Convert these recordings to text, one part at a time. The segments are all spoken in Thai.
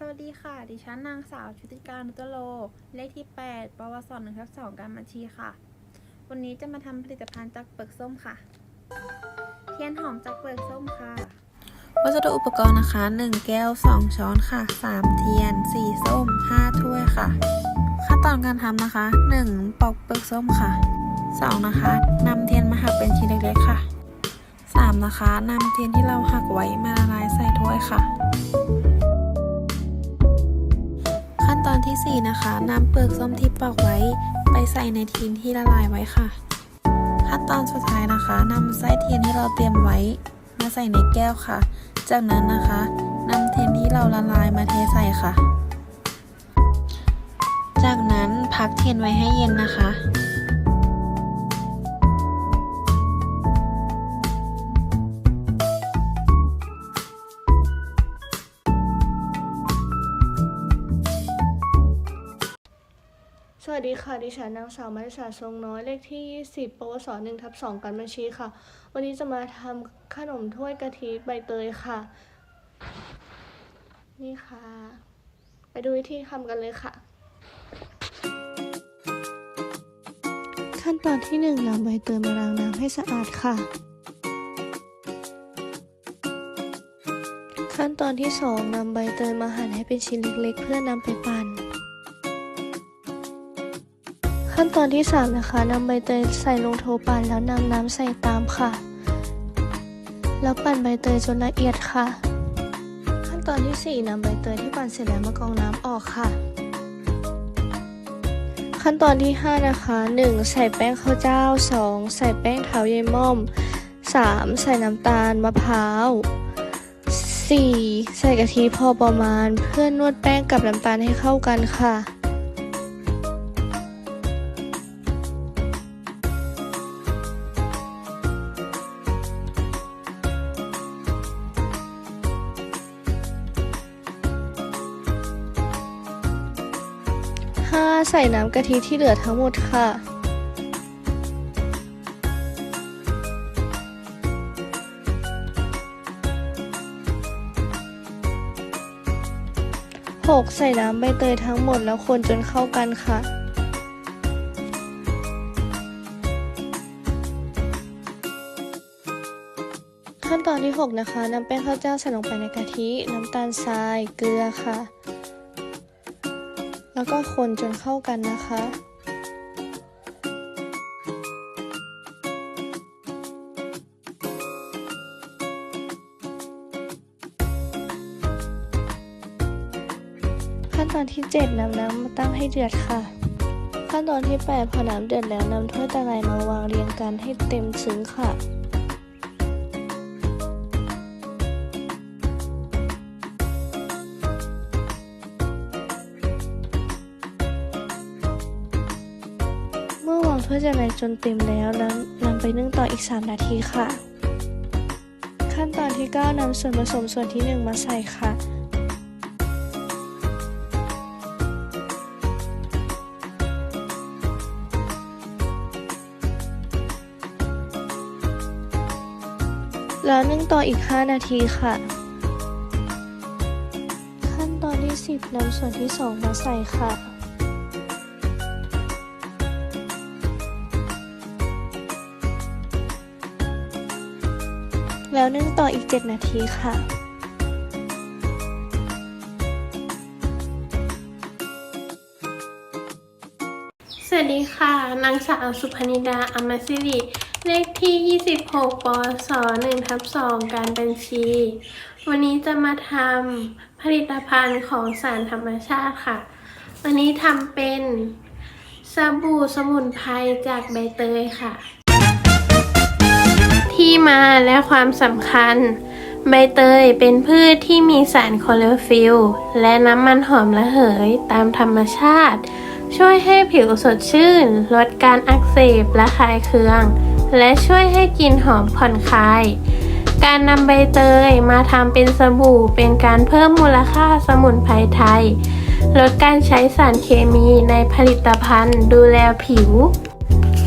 สวัสดีค่ะ ดิฉันนางสาวชุติการนุตโล เลขที่ 8ปวส1ทับ2การบัญชีค่ะ วันนี้จะมาทำผลิตภัณฑ์จากเปลือกส้มค่ะ เทียนหอมจากเปลือกส้มค่ะ วัสดุอุปกรณ์นะคะ 1 แก้ว 2 ช้อนค่ะ 3 เทียน 4 ส้ม 5 ถ้วยค่ะ ขั้นตอนการทำนะคะ 1. ปอกเปลือกส้มค่ะ 2. นะคะนำเทียนมาหักเป็นชิ้นเล็กๆค่ะ 3. นะคะนำเทียนที่เราหักไว้มาละลายใส่ถ้วยค่ะ ตอนที่ 4 นะคะนำเปลือกส้มที่ปอกไว้ ไปใส่ในทีนที่ละลายไว้ค่ะ ขั้นตอนสุดท้ายนะคะนำไส้เทียนที่เราเตรียมไว้ มาใส่ในแก้วค่ะ จากนั้นนะคะนำเทียนที่เราละลายมาเทใส่ค่ะ จากนั้นพักเทียนไว้ให้เย็นนะคะ วัสดีค่ะ ดิฉันนางสาวมาริสาทรงน้อย เลขที่ 20ปวส1ทับ2การบัญชีค่ะ วันนี้จะมาทำขนมถ้วยกะทิใบเตยค่ะ นี่ค่ะ ไปดูวิธีทำกันเลยค่ะ ขั้นตอนที่ 1นำใบเตยมาล้างน้ำให้สะอาดค่ะ ขั้นตอนที่ 2นำใบเตยมาหั่นให้เป็นชิ้นเล็กๆ เพื่อนำไปปั่น ขั้นตอนที่ 3 นะคะนำใบเตยใส่ลงโถปั่นแล้วนำน้ำใส่ตามค่ะ แล้วปั่นใบเตยจนละเอียดค่ะ ขั้นตอนที่ 4นำใบเตยที่ปั่นเสร็จแล้วมากรองน้ำออกค่ะ ขั้นตอนที่ 5 นะคะ 1. ใส่แป้งข้าวเจ้า 2. ใส่แป้งเท้าเยม่อม 3. ใส่น้ำตาลมะพร้าว 4. ใส่กะทิพอประมาณ เพื่อนนวดแป้งกับน้ำตาลให้เข้ากันค่ะ 5. ใส่น้ำกะทิที่เหลือทั้งหมดค่ะ 6. ใส่น้ำใบเตยทั้งหมดแล้วคนจนเข้ากันค่ะขั้นตอนที่ 6 นะคะนำแป้งข้าวเจ้าใส่ลงไปในกะทิ น้ำตาลทราย เกลือค่ะ แล้วก็คนจนเข้ากันนะคะ ขั้นตอนที่ 7นำน้ำมาตั้งให้เดือดค่ะ ขั้นตอนที่ 8 พอน้ำเดือดแล้วนำถ้วยตะไลมาวางเรียงกันให้เต็มซึ้งค่ะ เมื่อจะไหลจนเต็มแล้วแล้วนำไปนึ่งต่ออีก 3 นาทีค่ะ ขั้นตอนที่9นำส่วนผสมส่วนที่ 1 มาใส่ค่ะ แล้วนึ่งต่ออีก 5 นาทีค่ะ ขั้นตอนที่ 10นำส่วนที่ 2 มาใส่ค่ะ แล้วนึ่งต่ออีก 7 นาทีค่ะ สวัสดีค่ะ นางสาวสุพนิดาอมสิริ เลขที่ 26ปศ1ทับ2การบัญชี วันนี้จะมาทำผลิตภัณฑ์ของสารธรรมชาติค่ะ วันนี้ทำเป็นสบู่สมุนไพรจากใบเตยค่ะ ที่มาและความสำคัญ ใบเตยเป็นพืชที่มีสารคลอโรฟิลล์และน้ำมันหอมระเหยตามธรรมชาติ ช่วยให้ผิวสดชื่น ลดการอักเสบและคลายเคือง และช่วยให้กลิ่นหอมผ่อนคลาย การนำใบเตยมาทำเป็นสบู่เป็นการเพิ่มมูลค่าสมุนไพรไทย ลดการใช้สารเคมีในผลิตภัณฑ์ดูแลผิว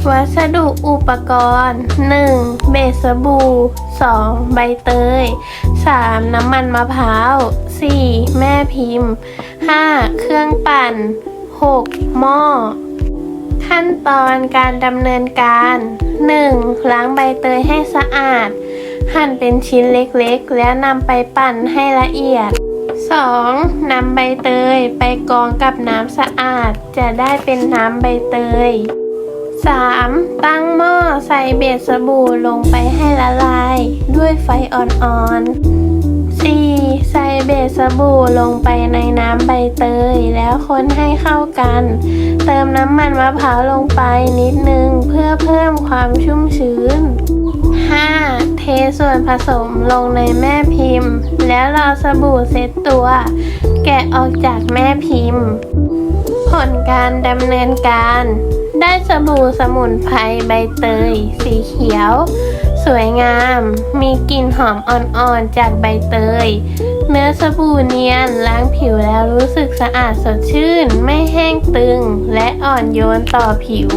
วัสดุอุปกรณ์ 1. เบสบู่ 2. ใบเตย 3. น้ำมันมะพร้าว 4. แม่พิมพ์ 5. เครื่องปั่น 6. หม้อ ขั้นตอนการดำเนินการ 1. ล้างใบเตยให้สะอาด หั่นเป็นชิ้นเล็กๆ แล้วนำไปปั่นให้ละเอียด 2. นำใบเตยไปกรองกับน้ำสะอาด จะได้เป็นน้ำใบเตย 3. ตั้งหม้อใส่เบสบู่ลงไปให้ละลาย ด้วยไฟอ่อนๆ 4. ใส่เบสบู่ลงไปในน้ำใบเตย แล้วคนให้เข้ากัน เติมน้ำมันมะพร้าวลงไปนิดนึง เพื่อเพิ่มความชุ่มชื้น 5. เทส่วนผสมลงในแม่พิมพ์ แล้วรอสบู่เซ็ตตัว แกะออกจากแม่พิมพ์ ผลการดำเนินการ ได้สบู่สมุนไพรใบเตย สีเขียว สวยงาม มีกลิ่นหอมอ่อนๆจากใบเตย เนื้อสบู่เนียนล้างผิวแล้วรู้สึกสะอาดสดชื่น ไม่แห้งตึง และอ่อนโยนต่อผิว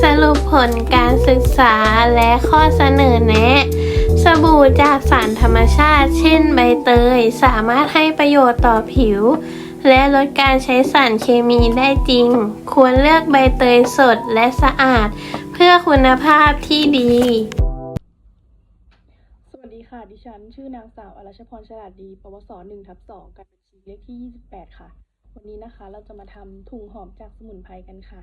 สรุปผลการศึกษาและข้อเสนอแนะสบู่จากสารธรรมชาติ เช่นใบเตย สามารถให้ประโยชน์ต่อผิว และลดการใช้สารเคมีได้จริง ควรเลือกใบเตยสดและสะอาด เพื่อคุณภาพที่ดี สวัสดีค่ะ ดิฉัน ชื่อนางสาวอรัชพรฉลาดดี ปวส1ทับ2การบัญชีเลขที่ 28 ค่ะ วันนี้นะคะเราจะมาทำถุงหอมจากสมุนไพรกันค่ะ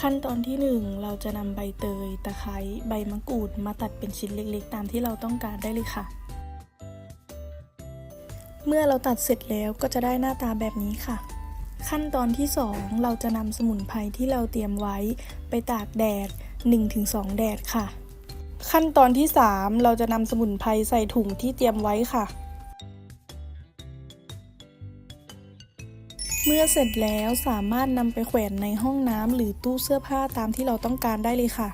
ขั้นตอนที่ 1 เราจะนำใบเตย ตะไคร้ ใบมะกรูด มาตัดเป็นชิ้นเล็กๆ ตามที่เราต้องการได้เลยค่ะ เมื่อเราตัดเสร็จแล้วก็จะได้หน้าตาแบบนี้ค่ะ ขั้นตอนที่ 2 เราจะนำสมุนไพรที่เราเตรียมไว้ไปตากแดด 1-2 แดดค่ะ ขั้นตอนที่ 3 เราจะนำสมุนไพรใส่ถุงที่เตรียมไว้ค่ะ เมื่อเสร็จแล้วสามารถนำไปแขวนในห้องน้ำหรือตู้เสื้อผ้าตามที่เราต้องการได้เลยค่ะ